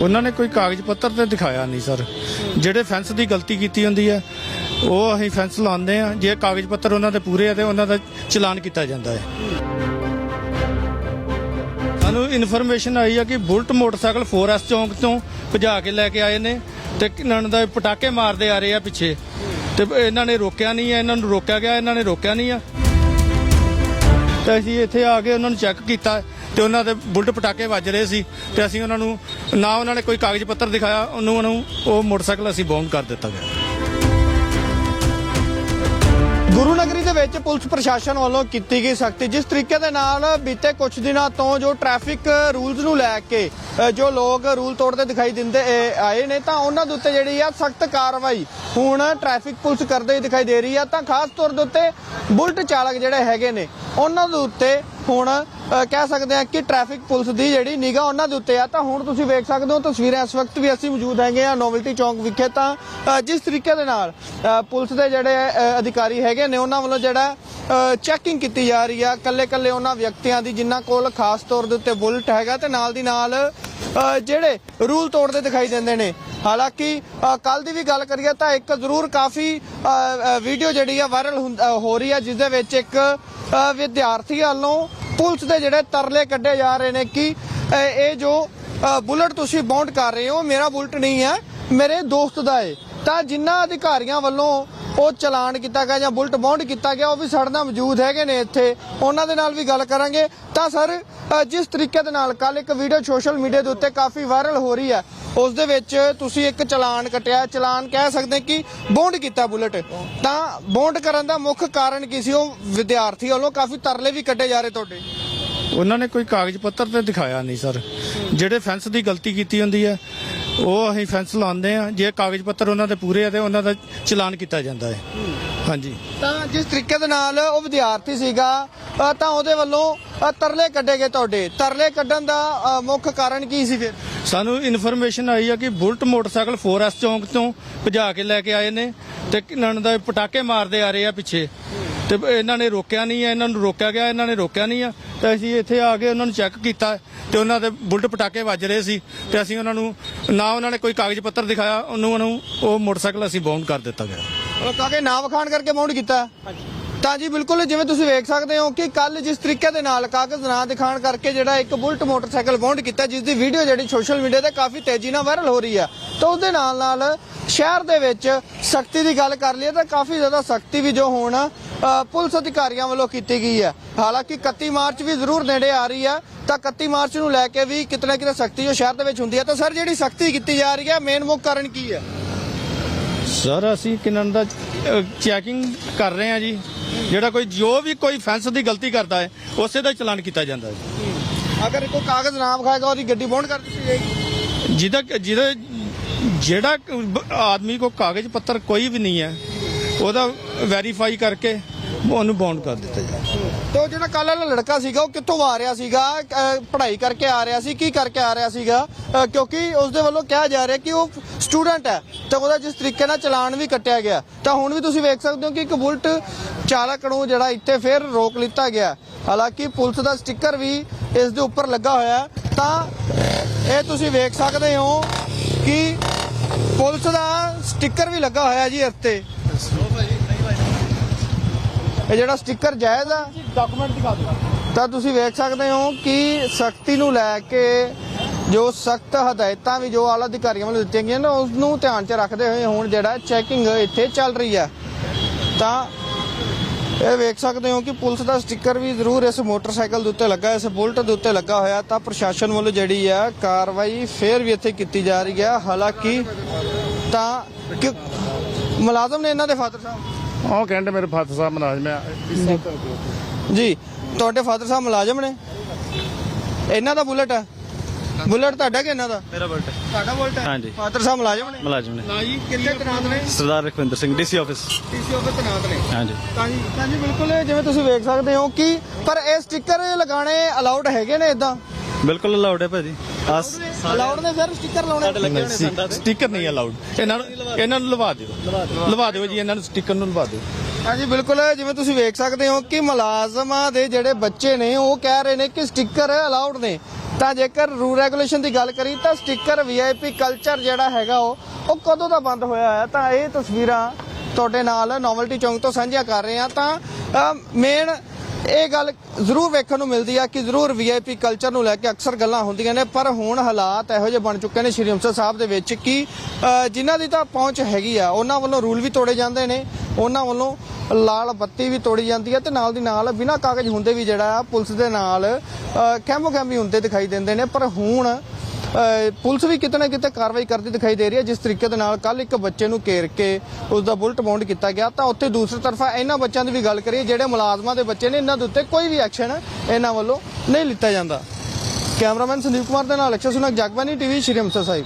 ਉਹਨਾਂ ਨੇ ਕੋਈ ਕਾਗਜ਼ ਪੱਤਰ ਤੇ ਦਿਖਾਇਆ ਨਹੀਂ, ਸਰ। ਜਿਹੜੇ ਫੈਂਸ ਦੀ ਗਲਤੀ ਕੀਤੀ ਹੁੰਦੀ ਹੈ, ਉਹ ਅਸੀਂ ਫੈਂਸ ਲਾਉਂਦੇ ਆ ਜੇ ਕਾਗਜ਼ ਪੱਤਰ ਉਹਨਾਂ ਦੇ ਪੂਰੇ ਆ ਤੇ ਉਹਨਾਂ ਦਾ ਚਲਾਨ ਕੀਤਾ ਜਾਂਦਾ ਹੈ। ਸਾਨੂੰ ਇਨਫੋਰਮੇਸ਼ਨ ਆਈ ਆ ਕਿ ਬੁਲਟ ਮੋਟਰਸਾਈਕਲ 4S ਚੌਂਕ ਤੋਂ ਭਜਾ ਕੇ ਲੈ ਕੇ ਆਏ ਨੇ ਤੇ ਇਹਨਾਂ ਦਾ ਪਟਾਕੇ ਮਾਰਦੇ ਆ ਰਹੇ ਆ ਪਿੱਛੇ। ਤੇ ਇਹਨਾਂ ਨੇ ਰੋਕਿਆ ਨਹੀਂ ਆ, ਇਹਨਾਂ ਨੂੰ ਰੋਕਿਆ ਗਿਆ, ਇਹਨਾਂ ਨੇ ਰੋਕਿਆ ਨਹੀਂ ਆ। ਤੇ ਅਸੀਂ ਇੱਥੇ ਆ ਕੇ ਉਹਨਾਂ ਨੂੰ ਚੈੱਕ ਕੀਤਾ। ਤੇ ਉਹਨਾਂ ਦੇ ਬੁਲਟ ਪਟਾਕੇ ਵੱਜ ਰਹੇ ਸੀ ਤੇ ਅਸੀਂ ਉਹਨਾਂ ਨੂੰ ਨਾ ਉਹਨਾਂ ਨੇ ਕੋਈ ਕਾਗਜ਼ ਪੱਤਰ ਦਿਖਾਇਆ, ਉਹਨੂੰ ਉਹਨੂੰ ਉਹ ਮੋਟਰਸਾਈਕਲ ਅਸੀਂ ਬੌਂਡ ਕਰ ਦਿੱਤਾ ਗਿਆ। ਗੁਰੂ ਨਗਰੀ ਦੇ ਵਿੱਚ ਪੁਲਿਸ ਪ੍ਰਸ਼ਾਸਨ ਵੱਲੋਂ ਕੀਤੀ ਗਈ ਸਖਤੀ, ਜਿਸ ਤਰੀਕੇ ਦੇ ਨਾਲ ਬੀਤੇ ਕੁਝ ਦਿਨਾਂ ਤੋਂ ਜੋ ਟ੍ਰੈਫਿਕ ਰੂਲਸ ਨੂੰ ਲੈ ਕੇ ਜੋ ਲੋਕ ਰੂਲ ਤੋੜਦੇ ਦਿਖਾਈ ਦਿੰਦੇ ਆਏ ਨੇ, ਤਾਂ ਉਹਨਾਂ ਦੇ ਉੱਤੇ ਜਿਹੜੀ ਆ ਸਖਤ ਕਾਰਵਾਈ ਹੁਣ ਟ੍ਰੈਫਿਕ ਪੁਲਿਸ ਕਰਦੇ ਹੀ ਦਿਖਾਈ ਦੇ ਰਹੀ ਆ। ਤਾਂ ਖਾਸ ਤੌਰ ਦੇ ਉੱਤੇ ਬੁਲਟ ਚਾਲਕ ਜਿਹੜੇ ਹੈਗੇ ਨੇ, ਉਹਨਾਂ ਦੇ ਉੱਤੇ ਹੁਣ ਕਹਿ ਸਕਦੇ ਆ ਕਿ ਟ੍ਰੈਫਿਕ ਪੁਲਿਸ ਦੀ ਜਿਹੜੀ ਨਿਗਾਹ ਉਹਨਾਂ ਦੇ ਉੱਤੇ ਆ। ਤਾਂ ਹੁਣ ਤੁਸੀਂ ਵੇਖ ਸਕਦੇ ਹੋ ਤਸਵੀਰਾਂ ਇਸ ਵਕਤ ਵੀ ਅਸੀਂ ਮੌਜੂਦ ਹੈਗੇ ਆ ਨੋਵਲਟੀ ਚੌਂਕ ਵਿਖੇ ਤਾਂ ਜਿਸ ਤਰੀਕੇ ਦੇ ਨਾਲ ਪੁਲਿਸ ਦੇ ਜਿਹੜੇ ਅਧਿਕਾਰੀ ਹੈਗੇ ਨੇ ਉਹਨਾਂ ਵੱਲੋਂ ਜਿਹੜਾ ਚੈਕਿੰਗ ਕੀਤੀ ਜਾ ਰਹੀ ਆ। ਕੱਲੇ ਕੱਲੇ ਉਹਨਾਂ ਵਿਅਕਤੀਆਂ ਦੀ ਜਿਨ੍ਹਾਂ ਕੋਲ ਖਾਸ ਤੌਰ ਦੇ ਉੱਤੇ ਬੁਲਟ ਹੈਗਾ ਤੇ ਨਾਲ ਦੀ ਨਾਲ ਜਿਹੜੇ ਰੂਲ ਤੋੜਦੇ ਦਿਖਾਈ ਦਿੰਦੇ ਨੇ। ਹਾਲਾਂਕਿ ਕੱਲ ਦੀ ਵੀ ਗੱਲ ਕਰੀਏ ਤਾਂ ਇੱਕ ਜ਼ਰੂਰ ਕਾਫੀ ਵੀਡੀਓ ਜਿਹੜੀ ਆ ਵਾਇਰਲ ਹੋ ਰਹੀ ਆ ਜਿਸ ਦੇ ਵਿੱਚ ਇੱਕ ਵਿਦਿਆਰਥੀ ਵੱਲੋਂ ਪੁਲਿਸ ਦੇ ਜਿਹੜੇ ਤਰਲੇ ਕੱਢੇ ਜਾ ਰਹੇ ਨੇ ਕਿ ਇਹ ਜੋ ਬੁਲਟ ਤੁਸੀਂ ਬਾਉਂਡ ਕਰ ਰਹੇ ਹੋ, ਮੇਰਾ ਬੁਲਟ ਨਹੀਂ ਹੈ, ਮੇਰੇ ਦੋਸਤ ਦਾ ਹੈ ਤਾਂ ਜਿਨ੍ਹਾਂ ਅਧਿਕਾਰੀਆਂ ਵੱਲੋਂ ਉਹ ਚਲਾਨ ਕੀਤਾ ਗਿਆ ਜਾਂ ਬੁਲਟ ਬਾਉਂਡ ਕੀਤਾ ਗਿਆ, ਉਹ ਵੀ ਸਾਡੇ ਨਾਲ ਮੌਜੂਦ ਹੈਗੇ ਨੇ ਇੱਥੇ। ਉਹਨਾਂ ਦੇ ਨਾਲ ਵੀ ਗੱਲ ਕਰਾਂਗੇ। ਤਾਂ ਸਰ ਜਿਸ ਤਰੀਕੇ ਦੇ ਨਾਲ ਕੱਲ ਇੱਕ ਵੀਡੀਓ ਸੋਸ਼ਲ ਮੀਡੀਆ ਦੇ ਉੱਤੇ ਕਾਫੀ ਵਾਇਰਲ ਹੋ ਰਹੀ ਹੈ ਉਸ ਦੇ ਵਿੱਚ ਤੁਸੀਂ ਇੱਕ ਚਲਾਨ ਕਟਿਆ। ਚਲਾਨ ਕਹਿ ਸਕਦੇ ਕਿ ਬੌਂਡ ਕੀਤਾ ਬੁਲਟ। ਤਾਂ ਬੌਂਡ ਕਰਨ ਦਾ ਮੁੱਖ ਕਾਰਨ ਕੀ ਸੀ? ਉਹ ਵਿਦਿਆਰਥੀ ਵੱਲੋਂ ਕਾਫੀ ਤਰਲੇ ਵੀ ਕੱਢੇ ਜਾ ਰਹੇ ਤੁਹਾਡੇ। ਉਹਨਾਂ ਨੇ ਕੋਈ ਕਾਗਜ਼ ਪੱਤਰ ਤੇ ਦਿਖਾਇਆ ਨਹੀਂ ਸਰ। ਜਿਹੜੇ ਫੈਂਸ ਦੀ ਗਲਤੀ ਕੀਤੀ ਹੁੰਦੀ ਹੈ ਉਹ ਅਸੀਂ ਫੈਂਸ ਲਾਉਂਦੇ ਆ ਜੇ ਕਾਗਜ਼ ਪੱਤਰ ਉਹਨਾਂ ਦੇ ਪੂਰੇ ਆ ਤੇ ਉਹਨਾਂ ਦਾ ਚਲਾਨ ਕੀਤਾ ਜਾਂਦਾ ਹੈ। ਹਾਂਜੀ। ਤਾਂ ਜਿਸ ਤਰੀਕੇ ਦੇ ਨਾਲ ਉਹ ਵਿਦਿਆਰਥੀ ਸੀਗਾ ਤਾਂ ਉਹਦੇ ਵੱਲੋਂ ਤਰਲੇ ਕੱਢੇ ਗਏ ਤੁਹਾਡੇ। ਤਰਲੇ ਕੱਢਣ ਦਾ ਮੁੱਖ ਕਾਰਨ ਕੀ ਸੀ ਫਿਰ? ਸਾਨੂੰ ਇਨਫੋਰਮੇਸ਼ਨ ਆਈ ਆ ਕਿ ਬੁਲਟ ਮੋਟਰਸਾਈਕਲ 4S ਚੌਂਕ ਤੋਂ ਭਜਾ ਕੇ ਲੈ ਕੇ ਆਏ ਨੇ ਤੇ ਇਹਨਾਂ ਦਾ ਪਟਾਕੇ ਮਾਰਦੇ ਆ ਰਹੇ ਆ ਪਿੱਛੇ। ਤੇ ਇਹਨਾਂ ਨੇ ਰੋਕਿਆ ਨਹੀਂ ਆ, ਇਹਨਾਂ ਨੂੰ ਰੋਕਿਆ ਗਿਆ, ਇਹਨਾਂ ਨੇ ਰੋਕਿਆ ਨਹੀਂ ਆ। ਤੇ ਅਸੀਂ ਇੱਥੇ ਆ ਕੇ ਉਹਨਾਂ ਨੂੰ ਚੈੱਕ ਕੀਤਾ ਤੇ ਉਹਨਾਂ ਦੇ ਬੁਲਟ ਪਟਾਕੇ ਵੱਜ ਰਹੇ ਸੀ ਤੇ ਅਸੀਂ ਉਹਨਾਂ ਨੂੰ ਨਾ ਉਹਨਾਂ ਨੇ ਕੋਈ ਕਾਗਜ਼ ਪੱਤਰ ਦਿਖਾਇਆ, ਉਹਨੂੰ ਉਹਨੂੰ ਉਹ ਮੋਟਰਸਾਈਕਲ ਅਸੀਂ ਬੌਂਡ ਕਰ ਦਿੱਤਾ ਗਿਆ। ਉਹ ਕਾਕੇ, ਨਾਂ ਕਰਕੇ ਮਾਉਂਟ ਕੀਤਾ? ਤਾਂ ਜੀ, ਬਿਲਕੁਲ ਜਿਵੇਂ ਤੁਸੀਂ ਵੇਖ ਸਕਦੇ ਹੋ ਕਿ ਕੱਲ ਜਿਸ ਤਰੀਕੇ ਦੇ ਨਾਲ ਕਾਗਜ਼ ਨਾਂ ਦਿਖਾਣ ਕਰਕੇ ਜਿਹੜਾ ਇੱਕ ਬੁਲਟ ਮੋਟਰਸਾਈਕਲ ਬਾਉਂਡ ਕੀਤਾ, ਜਿਸ ਦੀ ਵੀਡੀਓ ਜਿਹੜੀ ਸੋਸ਼ਲ ਮੀਡੀਆ ਤੇ ਕਾਫੀ ਤੇਜ਼ੀ ਨਾਲ ਵਾਇਰਲ ਹੋ ਰਹੀ ਆ ਤਾਂ ਉਹਦੇ ਨਾਲ ਨਾਲ ਸ਼ਹਿਰ ਦੇ ਵਿੱਚ ਸਖਤੀ ਦੀ ਗੱਲ ਕਰ ਲਈਏ ਤਾਂ ਕਾਫੀ ਜ਼ਿਆਦਾ ਸਖਤੀ ਵੀ ਜੋ ਹੁਣ ਪੁਲਿਸ ਅਧਿਕਾਰੀਆਂ ਵੱਲੋਂ ਕੀਤੀ ਗਈ ਹੈ। ਹਾਲਾਂਕਿ 31 ਮਾਰਚ ਵੀ ਜ਼ਰੂਰ ਨੇੜੇ ਆ ਰਹੀ ਆ ਤਾਂ 31 ਮਾਰਚ ਨੂੰ ਲੈ ਕੇ ਵੀ ਕਿਤੇ ਕਿਤੇ ਸਖਤੀ ਜੋ ਸ਼ਹਿਰ ਦੇ ਵਿੱਚ ਹੁੰਦੀ ਹੈ, ਤਾਂ ਸਰ ਜਿਹੜੀ ਸਖਤੀ ਕੀਤੀ ਜਾ ਰਹੀ ਹੈ ਮੇਨ ਮੁੱਖ ਕਾਰਨ ਕੀ ਹੈ? ਸਰ ਅਸੀਂ ਕਿੰਨਾਂ ਦਾ ਚੈਕਿੰਗ ਕਰ ਰਹੇ ਹਾਂ ਜੀ। ਜਿਹੜਾ ਕੋਈ ਜੋ ਵੀ ਕੋਈ ਫੈਂਸ ਦੀ ਗਲਤੀ ਕਰਦਾ ਹੈ ਉਸੇ ਦਾ ਚਲਾਨ ਕੀਤਾ ਜਾਂਦਾ ਹੈ। ਅਗਰ ਕੋਈ ਕਾਗਜ਼ ਨਾ ਵਿਖਾਏਗਾ ਉਹਦੀ ਗੱਡੀ ਬੌਂਡ ਕਰ ਦਿੱਤੀ ਜਾਏਗੀ। ਜਿਹਦਾ ਜਿਹਦਾ ਜਿਹੜਾ ਆਦਮੀ ਕੋ ਕਾਗਜ਼ ਪੱਤਰ ਕੋਈ ਵੀ ਨਹੀਂ ਹੈ ਉਹਦਾ ਵੈਰੀਫਾਈ ਕਰਕੇ ਉਹਨੂੰ ਬੌਂਡ ਕਰ ਦਿੱਤਾ ਜਾਏ। ਤੇ ਜਿਹੜਾ ਕੱਲ ਵਾਲਾ ਲੜਕਾ ਸੀਗਾ ਉਹ ਕਿੱਥੋਂ ਆ ਰਿਹਾ ਸੀਗਾ? ਪੜ੍ਹਾਈ ਕਰਕੇ ਆ ਰਿਹਾ ਸੀ ਕੀ ਕਰਕੇ ਆ ਰਿਹਾ ਸੀਗਾ? ਕਿਉਂਕਿ ਉਸ ਦੇ ਵੱਲੋਂ ਕਿਹਾ ਜਾ ਰਿਹਾ ਕਿ ਉਹ ਸਟੂਡੈਂਟ ਹੈ ਤੇ ਉਹਦਾ ਜਿਸ ਤਰੀਕੇ ਨਾਲ ਚਲਾਨ ਵੀ ਕੱਟਿਆ ਗਿਆ ਤਾਂ ਹੁਣ ਵੀ ਤੁਸੀਂ ਵੇਖ ਸਕਦੇ ਹੋ ਕਿ ਇੱਕ ਬੁਲਟ ਚਾਲਕ ਨੂੰ ਜਿਹੜਾ ਇੱਥੇ ਫੇਰ ਰੋਕ ਲਿੱਤਾ ਗਿਆ। ਹਾਲਾਂਕਿ ਪੁਲਿਸ ਦਾ ਸਟicker ਵੀ ਇਸ ਦੇ ਉੱਪਰ ਲੱਗਾ ਹੋਇਆ। ਤਾਂ ਇਹ ਤੁਸੀਂ ਵੇਖ ਸਕਦੇ ਹੋ ਕਿ ਪੁਲਿਸ ਦਾ ਸਟicker ਵੀ ਲੱਗਾ ਹੋਇਆ ਜੀ ਇਸ ਤੇ ਇਹ ਜਿਹੜਾ ਸਟicker ਜਾਇਜ਼ ਆ ਡਾਕੂਮੈਂਟ ਦਿਖਾ ਦਿਓ। ਤਾਂ ਤੁਸੀਂ ਵੇਖ ਸਕਦੇ ਹੋ ਕਿ ਸਖਤੀ ਨੂੰ ਲੈ ਕੇ ਜੋ ਸਖਤ ਹਦਾਇਤਾਂ ਵੀ ਜੋ ਆਲਾ ਅਧਿਕਾਰੀਆਂ ਵੱਲੋਂ ਦਿੱਤੀਆਂ ਗਈਆਂ ਨੇ ਉਸ ਨੂੰ ਧਿਆਨ 'ਚ ਰੱਖਦੇ ਹੋਏ ਹੁਣ ਜਿਹੜਾ ਚੈਕਿੰਗ ਇੱਥੇ ਚੱਲ ਰਹੀ ਹੈ। ਤਾਂ ਇਹ ਵੇਖ ਸਕਦੇ ਹੋ ਕਿ ਪੁਲਿਸ ਦਾ ਸਟicker ਵੀ ਜ਼ਰੂਰ ਇਸ ਮੋਟਰਸਾਈਕਲ ਦੇ ਉੱਤੇ ਲੱਗਾ ਇਸ ਬੁਲਟ ਦੇ ਉੱਤੇ ਲੱਗਾ ਹੋਇਆ ਤਾਂ ਪ੍ਰਸ਼ਾਸਨ ਵੱਲੋਂ ਜਿਹੜੀ ਹੈ ਕਾਰਵਾਈ ਫੇਰ ਵੀ ਇੱਥੇ ਕੀਤੀ ਜਾ ਰਹੀ ਹੈ। ਹਾਲਾਂਕਿ ਤਾਂ ਕਿ ਮੁਲਾਜ਼ਮ ਨੇ ਇਹਨਾਂ ਦੇ ਫਾਦਰ ਸਾਹਿਬ ਉਹ ਕਹਿੰਦੇ ਮੇਰੇ ਫਾਦਰ ਸਾਹਿਬ ਮੁਲਾਜ਼ਮ ਆ। ਜੀ ਤੁਹਾਡੇ ਫਾਦਰ ਸਾਹਿਬ ਮੁਲਾਜ਼ਮ ਨੇ? ਇਹਨਾਂ ਦਾ ਬੁਲਟ ਹੈ ਬੁਲਟ ਤੁਹਾਡਾ ਕਿ ਇਹਨਾਂ ਦਾ? ਮੇਰਾ ਬਰਥਡੇ ਤੁਹਾਡਾ ਬੁਲਟ ਹੈ? ਹਾਂਜੀ। ਫਾਦਰ ਸਾਹਿਬ ਮੁਲਾਜ਼ਮ ਨੇ? ਮੁਲਾਜ਼ਮ ਨੇ। ਨਾ ਜੀ ਕਿੱਥੇ ਤਨਾਤ ਨੇ? Sardar Rakhwinder Singh DC office. TC office ਤਨਾਤ ਨੇ। ਹਾਂਜੀ। ਤਾਂ ਜੀ ਤਾਂ ਜੀ ਬਿਲਕੁਲ ਜਿਵੇਂ ਤੁਸੀਂ ਵੇਖ ਸਕਦੇ ਹੋ ਕਿ ਪਰ ਇਹ ਸਟicker ਲਗਾਣੇ ਅਲਾਉਡ ਹੈਗੇ ਨੇ ਇਦਾਂ ਬਿਲਕੁਲ ਅਲਾਉਡ ਹੈ ਭਾਜੀ। ਆਸ ਅਲਾਉਡ ਨੇ? ਫਿਰ ਸਟicker ਲਾਉਣੇ? ਸਟicker ਨਹੀਂ ਅਲਾਉਡ ਇਹਨਾਂ ਨੂੰ ਇਹਨਾਂ ਨੂੰ ਲਵਾ ਦਿਓ। ਲਵਾ ਦਿਓ। ਜੀ ਇਹਨਾਂ ਨੂੰ ਸਟicker ਨੂੰ ਲਵਾ ਦਿਓ। ਹਾਂਜੀ ਬਿਲਕੁਲ ਜਿਵੇਂ ਤੁਸੀਂ ਵੇਖ ਸਕਦੇ ਹੋ ਕਿ ਮੁਲਾਜ਼ਮਾਂ ਦੇ ਜਿਹੜੇ ਬੱਚੇ ਨੇ ਉਹ ਕਹਿ ਰਹੇ ਨੇ ਕਿ ਸਟicker ਅਲਾਉਡ ਨੇ। ਤਾਂ ਜੇਕਰ ਰੂਲ ਰੈਗੂਲੇਸ਼ਨ ਦੀ ਗੱਲ ਕਰੀ ਤਾਂ ਸਟicker ਵੀਆਈਪੀ ਕਲਚਰ ਜਿਹੜਾ ਹੈਗਾ ਉਹ ਉਹ ਕਦੋਂ ਦਾ ਬੰਦ ਹੋਇਆ ਹੈ? ਤਾਂ ਇਹ ਤਸਵੀਰਾਂ ਤੁਹਾਡੇ ਨਾਲ ਨੋਵਲਟੀ ਚੌਂਕ ਤੋਂ ਸਾਂਝੀਆਂ ਕਰ ਰਹੇ ਹਾਂ। ਤਾਂ ਮੇਨ ਇਹ ਗੱਲ ਜ਼ਰੂਰ ਵੇਖਣ ਨੂੰ ਮਿਲਦੀ ਆ ਕਿ ਜ਼ਰੂਰ ਵੀਆਈਪੀ ਕਲਚਰ ਨੂੰ ਲੈ ਕੇ ਅਕਸਰ ਗੱਲਾਂ ਹੁੰਦੀਆਂ ਨੇ, ਪਰ ਹੁਣ ਹਾਲਾਤ ਇਹੋ ਜਿਹੇ ਬਣ ਚੁੱਕੇ ਨੇ ਸ਼੍ਰੀ ਅੰਮ੍ਰਿਤਸਰ ਸਾਹਿਬ ਦੇ ਵਿੱਚ ਕਿ ਜਿਨ੍ਹਾਂ ਦੀ ਤਾਂ ਪਹੁੰਚ ਹੈਗੀ ਆ, ਉਹਨਾਂ ਵੱਲੋਂ ਰੂਲ ਵੀ ਤੋੜੇ ਜਾਂਦੇ ਨੇ, ਉਹਨਾਂ ਵੱਲੋਂ ਲਾਲ ਬੱਤੀ ਵੀ ਤੋੜੀ ਜਾਂਦੀ ਹੈ ਤੇ ਨਾਲ ਦੀ ਨਾਲ ਬਿਨਾਂ ਕਾਗਜ਼ ਹੁੰਦੇ ਵੀ ਜਿਹੜਾ ਆ, ਪੁਲਿਸ ਦੇ ਨਾਲ ਖੈਮੋ ਖੈਮੀ ਹੁੰਦੇ ਦਿਖਾਈ ਦਿੰਦੇ ਨੇ, ਪਰ ਹੁਣ ਪੁਲਿਸ ਵੀ ਕਿਤੇ ਨਾ ਕਿਤੇ ਕਾਰਵਾਈ ਕਰਦੀ ਦਿਖਾਈ ਦੇ ਰਹੀ ਹੈ, ਜਿਸ ਤਰੀਕੇ ਦੇ ਨਾਲ ਕੱਲ ਇੱਕ ਬੱਚੇ ਨੂੰ ਘੇਰ ਕੇ ਉਸ ਦਾ ਬੁਲਟ ਬਾਉਂਡ ਕੀਤਾ ਗਿਆ। ਤਾਂ ਉੱਥੇ ਦੂਸਰੀ ਤਰਫਾ ਇਹਨਾਂ ਬੱਚਿਆਂ ਦੀ ਵੀ ਗੱਲ ਕਰੀਏ, ਜਿਹੜੇ ਮੁਲਾਜ਼ਮਾਂ ਦੇ ਬੱਚੇ ਨੇ, ਇਹਨਾਂ ਦੇ ਉੱਤੇ ਕੋਈ ਵੀ ਐਕਸ਼ਨ ਇਹਨਾਂ ਵੱਲੋਂ ਨਹੀਂ ਲਿੱਤਾ ਜਾਂਦਾ। ਕੈਮਰਾਮੈਨ ਸੰਦੀਪ ਕੁਮਾਰ ਦੇ ਨਾਲ ਅਕਸ਼ਰ ਸੁਨਕ ਜਗਬਾਨੀ ਟੀਵੀ, ਸ਼੍ਰੀ ਅੰਮ੍ਰਿਤਸਰ ਸਾਹਿਬ।